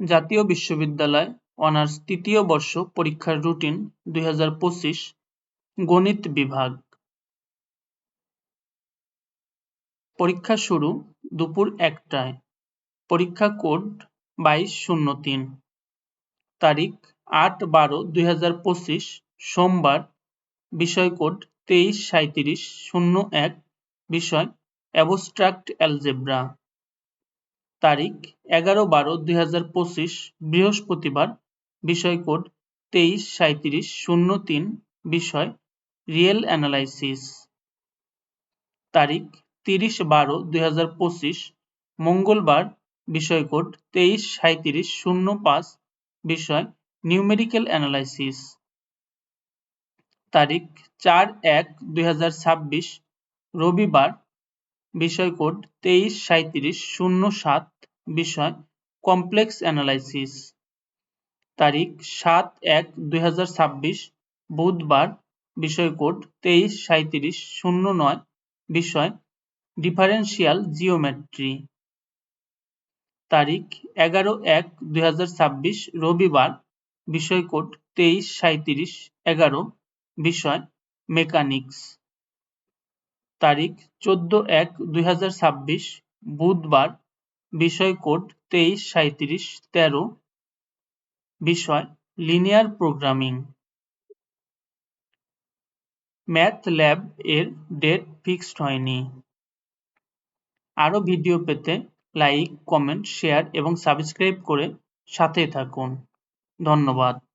জাতীয় বিশ্ববিদ্যালয় অনার্স তৃতীয় বর্ষ পরীক্ষার রুটিন দুই হাজার পঁচিশ, গণিত বিভাগ। পরীক্ষা শুরু দুপুর একটায়। পরীক্ষা কোড বাইশ শূন্য তিন। তারিখ আট বারো দুই সোমবার। বিষয় কোড তেইশ সাঁত্রিশ শূন্য এক। বিষয় অ্যাবস্ট্রাক্ট অ্যালজেব্রা। তারিখ এগারো বারো দুই হাজার পঁচিশ, বৃহস্পতিবার, বিষয় কোড তেইশ সাঁত্রিশ শূন্য তিন, বিষয় রিয়েল অ্যানালাইসিস তারিখ তিরিশ বারো দুই হাজার পঁচিশ, মঙ্গলবার, বিষয় কোড তেইশ সাঁত্রিশ শূন্য পাঁচ, বিষয় নিউমেরিক্যাল অ্যানালাইসিস তারিখ চার এক দুই রবিবার বিষয় কোড তেইশ সাঁত্রিশ শূন্য সাত বিষয় কমপ্লেক্স অ্যানালাইসিস। তারিখ সাত এক দুই বুধবার, বিষয় কোড তেইশ সাঁত্রিশ শূন্য নয়, বিষয় ডিফারেন্সিয়াল জিওমেট্রি। তারিখ এগারো এক দুই রবিবার, বিষয় কোড তেইশ সাঁত্রিশ এগারো, বিষয় মেকানিক্স। তারিখ চোদ্দ এক দুই হাজার ছাব্বিশ, বুধবার, বিষয় কোড তেইশ সাঁত্রিশ তেরো, বিষয় লিনিয়ার প্রোগ্রামিং। ম্যাথ ল্যাব এর ডেট ফিক্সড হয়নি। আরও ভিডিও পেতে লাইক, কমেন্ট, শেয়ার এবং সাবস্ক্রাইব করে সাথে থাকুন। ধন্যবাদ।